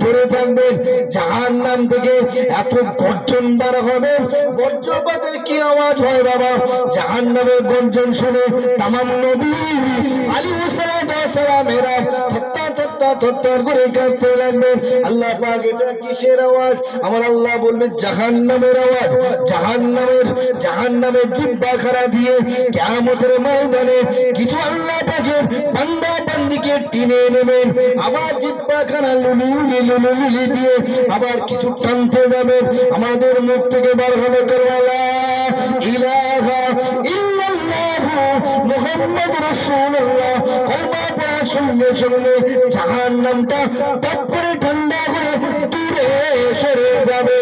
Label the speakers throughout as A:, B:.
A: ধরে থাকবে জাহান নাম থেকে এত গর্জন বার হবে গর্জপাতের কি আওয়াজ হয় বাবা? জাহান নামের গর্জন শুনে তামাম নবী আলী থত্তা আল্লাহ এটা কিসের আওয়াজ আমার আল্লাহ বলবে জাহান নামের আওয়াজ জাহান নামের জাহান নামের জিব্বা খারা দিয়ে কেমতের ময়দানে কিছু আল্লাহ নেবেন আবার দিয়ে আবার কিছু টানতে যাবে আমাদের মুখ থেকে বার হবে করওয়ালা ইলাহা মুহাম্মদ রাসূলুল্লাহ। কলমা পড়ার সঙ্গে সঙ্গে জাহান নামটা টপ করে ঠান্ডা হয়ে দূরে সরে যাবে।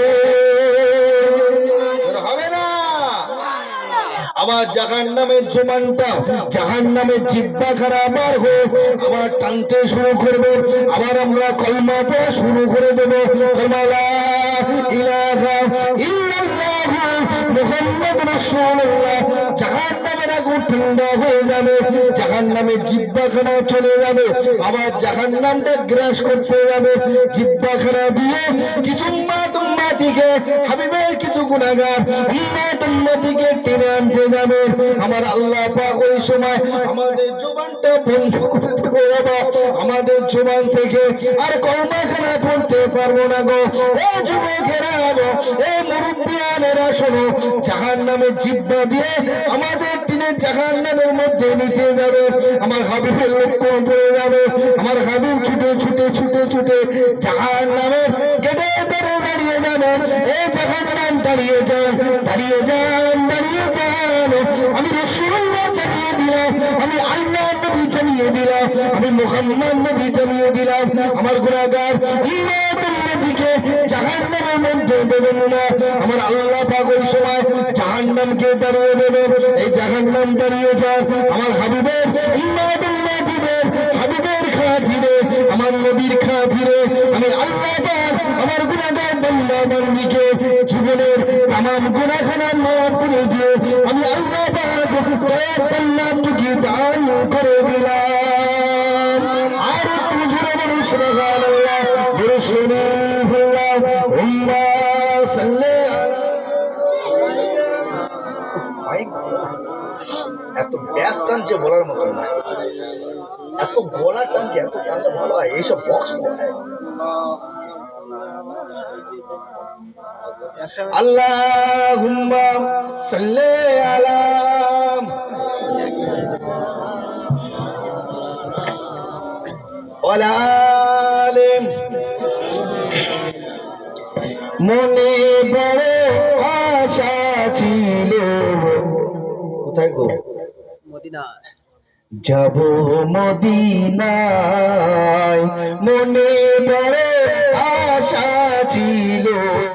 A: আবার জাহান নামের জোবানটা জাহান নামের জিব্বা খারা আবার হয়ে আবার টানতে শুরু করবে। আবার আমরা কলমা পড়া শুরু করে দেবো। কলমালা ইলাহা ইল্লাল্লাহু। মুহাম্মদ রাসূলুল্লাহ। জাহান নামের আগুন ঠান্ডা হয়ে যাবে। জাহান নামের জিব্বা খানা চলে যাবে। আবার জাহান নামটা গ্রাস করতে যাবে। জিব্বা খানা দিয়ে কিছু কিছু দিকে টেনে আনতে আমার আল্লাহ পাক ওই সময় আমাদের জবানটা বন্ধ করে বাবা আমাদের জবান থেকে আর কর্মাখানা পড়তে পারব না গো। ও যুবকেরা এ মুরব্বিয়ানেরা, শোনো জাহান নামে জিব্বা দিয়ে আমাদের টিনে জাহান নামের মধ্যে নিতে যাবে। আমার হাবিবের লক্ষ্য পড়ে যাবে। আমার হাবিব ছুটে ছুটে ছুটে ছুটে জাহান নামের গেটে দাঁড়িয়ে যাবে এই জাহান নাম দাঁড়িয়ে যান দাঁড়িয়ে যান দিলাম আমি আল্লাহ নবী জানিয়ে দিলাম আমি মোহাম্মদ নবী জানিয়ে দিলাম আমার গুণাগার নবীকে জাহান্নামের মধ্যে দেবেন না। আমার আল্লাহ পাক ওই সময় জাহান্নামকে দাঁড়িয়ে দেবেন, এই জাহান্নাম দাঁড়িয়ে যান। আমার হাবিবের উম্মত নবীদের, হাবিবের খাতিরে, আমার নবীর খাতিরে আমি আল্লাহ পাক আমার গুণাগার বান্দা বান্দিকে জীবনের তামাম গুণাখানা মাফ করে দিয়ে আমি আল্লাহ দান করে দিলাম। আর উম্মা এত ব্যাস টানছে বলার মতন না। এত গলা টানছে, এত ভালো হয়। এইসব বক্স মনে বড় আশা ছিল। কোথায় গো? যাব মদিনায়। মনে বড়